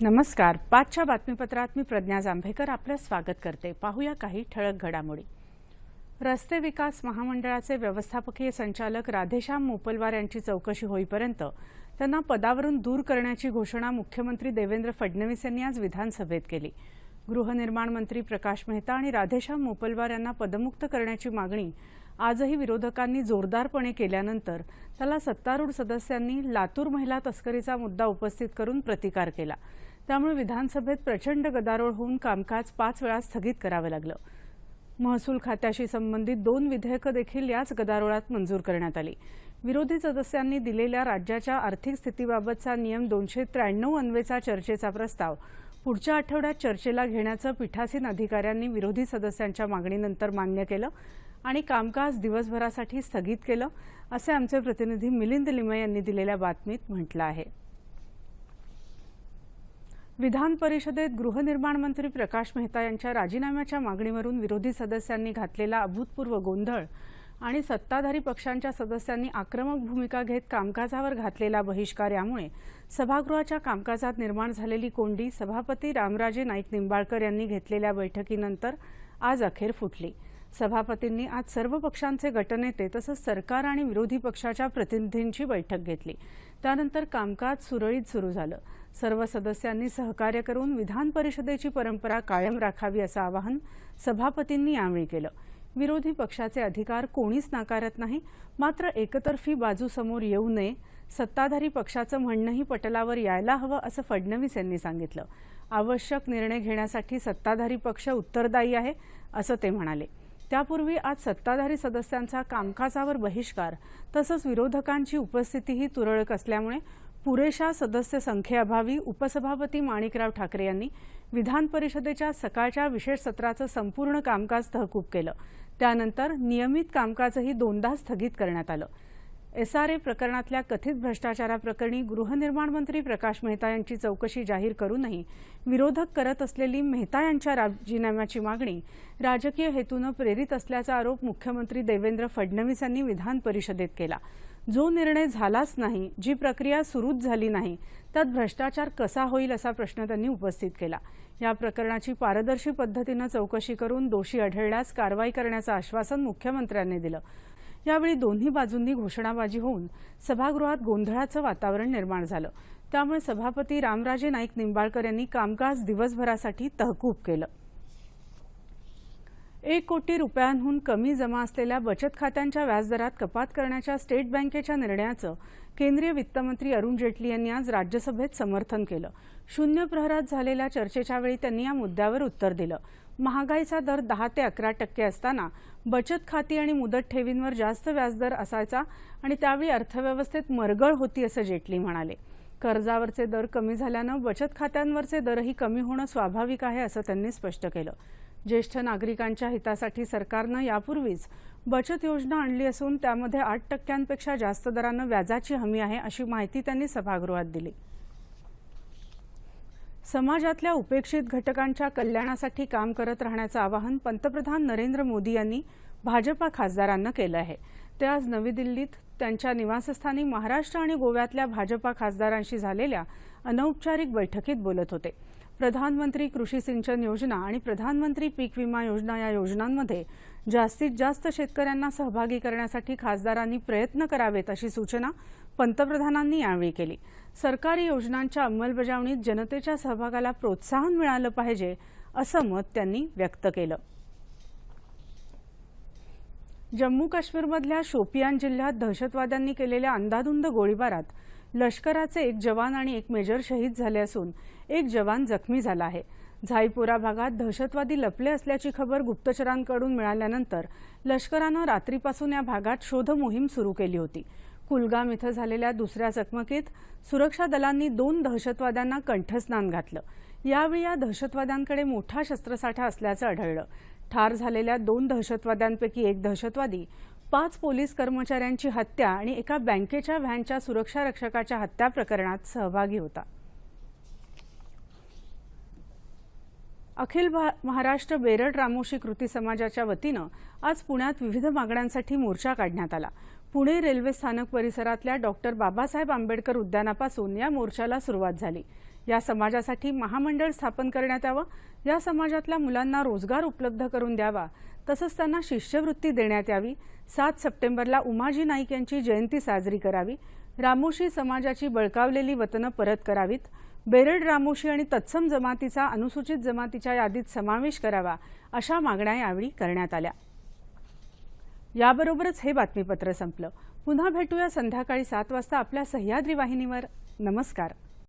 नमस्कार. पाचच्या बातमीपत्रात मी प्रज्ञा जांभेकर आपलं स्वागत करते. पाहूया काही ठळक घडामोडी. रस्ते विकास महामंडळाचे व्यवस्थापकीय संचालक राधेश्याम मोपलवार यांची चौकशी होईपर्यंत त्यांना पदावरून दूर करण्याची घोषणा मुख्यमंत्री देवेंद्र फडणवीस यांनी आज विधानसभेत केली. गृहनिर्माण मंत्री प्रकाश मेहता आणि राधेश्याम मोपलवार यांना पदमुक्त करण्याची मागणी आजही विरोधकांनी जोरदारपणे केल्यानंतर त्याला सत्तारूढ सदस्यांनी लातूर महिला तस्करीचा मुद्दा उपस्थित करून प्रतिकार केला. त्यामुळे विधानसभेत प्रचंड गदारोळ होऊन कामकाज पाच वेळा स्थगित करावं लागलं. महसूल खात्याशी संबंधित दोन विधेयकं देखील याच गदारोळात मंजूर करण्यात आली. विरोधी सदस्यांनी दिलेल्या राज्याच्या आर्थिक स्थितीबाबतचा नियम दोनशे त्र्याण्णव अन्वेचा चर्चेचा प्रस्ताव पुढच्या आठवड्यात चर्चेला घेण्याचं पीठासीन अधिकाऱ्यांनी विरोधी सदस्यांच्या मागणीनंतर मान्य केलं आणि कामकाज दिवसभरासाठी स्थगित केलं असे आमचे प्रतिनिधी मिलिंद लिमय यांनी दिलेल्या बातमीत म्हटलं आहे. विधान परिषदेत गृहनिर्माण मंत्री प्रकाश मेहता यांच्या राजीनाम्याच्या मागणीवरून विरोधी सदस्यांनी घातलेला अभूतपूर्व गोंधळ आणि सत्ताधारी पक्षांच्या सदस्यांनी आक्रमक भूमिका घेत कामकाजावर घातलेला बहिष्कार यामुळे सभागृहाच्या कामकाजात निर्माण झालेली कोंडी सभापती रामराजे नाईक निंबाळकर यांनी घेतलेल्या बैठकीनंतर आज अखेर फुटली. सभापतींनी आज सर्व पक्षांचे गटनेते तसंच सरकार आणि विरोधी पक्षाच्या प्रतिनिधींची बैठक घेतली. त्यानंतर कामकाज सुरळीत सुरू झालं. सर्व सदस्यांनी सहकार्य करून विधान परिषदेची परंपरा कायम राखावी असं आवाहन सभापतींनी यावेळी केलं. विरोधी पक्षाचे अधिकार कोणीच नाकारत नाही मात्र एकतर्फी बाजू समोर येऊ नये सत्ताधारी पक्षाचं म्हणणंही पटलावर यायला हवं असं फडणवीस यांनी सांगितलं. आवश्यक निर्णय घेण्यासाठी सत्ताधारी पक्ष उत्तरदायी आहे असं ते म्हणाले. त्यापूर्वी आज सत्ताधारी सदस्यांचा कामकाजावर बहिष्कार तसंच विरोधकांची उपस्थितीही तुरळक असल्यामुळे पुरेशा सदस्य संख्येअभावी उपसभापती माणिकराव ठाकरे यांनी विधान परिषदेच्या सकाळच्या विशेष सत्राचं संपूर्ण कामकाज तहकूब केलं. त्यानंतर नियमित कामकाजही दोनदा स्थगित करण्यात आलं. एसआरए प्रकरणातल्या कथित भ्रष्टाचाराप्रकरणी गृहनिर्माण मंत्री प्रकाश मेहता यांची चौकशी जाहीर करूनही विरोधक करत असलेली मेहता यांच्या राजीनाम्याची मागणी राजकीय हेतूनं प्रेरित असल्याचा आरोप मुख्यमंत्री देवेंद्र फडणवीस यांनी विधान परिषदेत केला. जो निर्णय झालाच नाही जी प्रक्रिया सुरूच झाली नाही त्यात भ्रष्टाचार कसा होईल असा प्रश्न त्यांनी उपस्थित केला. या प्रकरणाची पारदर्शी पद्धतीनं चौकशी करून दोषी आढळल्यास कारवाई करण्याचं आश्वासन मुख्यमंत्र्यांनी दिलं. यावेळी दोन्ही बाजूंनी घोषणाबाजी होऊन सभागृहात गोंधळाचं वातावरण निर्माण झालं. त्यामुळे सभापती रामराजे नाईक निंबाळकर यांनी कामकाज दिवसभरासाठी तहकूब केलं. एक कोटी रुपयांहून कमी जमा असलेल्या बचत खात्यांच्या व्याजदरात कपात करण्याच्या स्टेट बँकेच्या निर्णयाचं केंद्रीय वित्तमंत्री अरुण जेटली यांनी आज राज्यसभेत समर्थन केलं. शून्य प्रहरात झालेल्या चर्चेच्या वेळी त्यांनी या मुद्द्यावर उत्तर दिलं. महागाईचा दर दहा ते अकरा टक्के असताना बचत खाती आणि मुदत ठेवींवर जास्त व्याजदर असायचा आणि त्यावेळी अर्थव्यवस्थेत मरगळ होती असं जेटली म्हणाले. कर्जावरचे दर कमी झाल्यानं बचत खात्यांवरचे दरही कमी होणं स्वाभाविक आहे असं त्यांनी स्पष्ट केलं. ज्येष्ठ नागरिकांच्या हितासाठी सरकारनं यापूर्वीच बचत योजना आणली असून त्यामध्ये आठ टक्क्यांपेक्षा जास्त दरानं व्याजाची हमी आहे अशी माहिती त्यांनी सभागृहात दिली. समाजातल्या उपेक्षित घटकांच्या कल्याणासाठी काम करत राहण्याचं आवाहन पंतप्रधान नरेंद्र मोदी यांनी भाजपा खासदारांना केलं आहे. ते आज नवी दिल्लीत त्यांच्या निवासस्थानी महाराष्ट्र आणि गोव्यातल्या भाजपा खासदारांशी झालेल्या अनौपचारिक बैठकीत बोलत होते. प्रधानमंत्री कृषी सिंचन योजना आणि प्रधानमंत्री पीक विमा योजना या योजनांमध्ये जास्तीत जास्त शेतकऱ्यांना सहभागी करण्यासाठी खासदारांनी प्रयत्न करावेत अशी सूचना पंतप्रधानांनी यावेळी केली. सरकारी योजनांच्या अंमलबजावणीत जनतेच्या सहभागाला प्रोत्साहन मिळालं पाहिजे असं मत त्यांनी व्यक्त केलं. जम्मू काश्मीरमधल्या शोपियान जिल्ह्यात दहशतवाद्यांनी केलेल्या अंदाधुंद गोळीबारात लष्कराचे एक जवान आणि एक मेजर शहीद झाले असून एक जवान जखमी झाला आहे. झाईपोरा भागात दहशतवादी लपले असल्याची खबर गुप्तचरांकडून मिळाल्यानंतर लष्करानं रात्रीपासून या भागात शोध मोहीम सुरू केली होती. कुलगाम इथं झालेल्या दुसऱ्या चकमकीत सुरक्षा दलांनी दोन दहशतवाद्यांना कंठस्नान घातलं. यावेळी या दहशतवाद्यांकडे मोठा शस्त्रसाठा असल्याचं आढळलं. ठार झालेल्या दोन दहशतवाद्यांपैकी एक दहशतवादी पाच पोलीस कर्मचाऱ्यांची हत्या आणि एका बँकेच्या व्हॅनच्या सुरक्षा रक्षकाच्या हत्या प्रकरणात सहभागी होता. अखिल महाराष्ट्र बेरड रामोशी कृती समाजाच्या वतीनं आज पुण्यात विविध मागण्यांसाठी मोर्चा काढण्यात आला. पुणे रेल्वे स्थानक परिसरातल्या डॉक्टर बाबासाहेब आंबेडकर उद्यानापासून या मोर्चाला सुरुवात झाली. या समाजासाठी महामंडळ स्थापन करण्यात यावं या समाजातल्या मुलांना रोजगार उपलब्ध करून द्यावा तसंच त्यांना शिष्यवृत्ती देण्यात यावी. सात सप्टेंबरला उमाजी नाईक यांची जयंती साजरी करावी. रामोशी समाजाची बळकावलेली वतनं परत करावीत. बेरड रामोशी आणि तत्सम जमातीचा अनुसूचित जमातीच्या यादीत समावेश करावा अशा मागण्या यावेळी करण्यात आल्या. याबरोबरच हे बातमीपत्र संपलं. पुन्हा भेटूया संध्याकाळी सात वाजता आपल्या सह्याद्री वाहिनीवर. नमस्कार.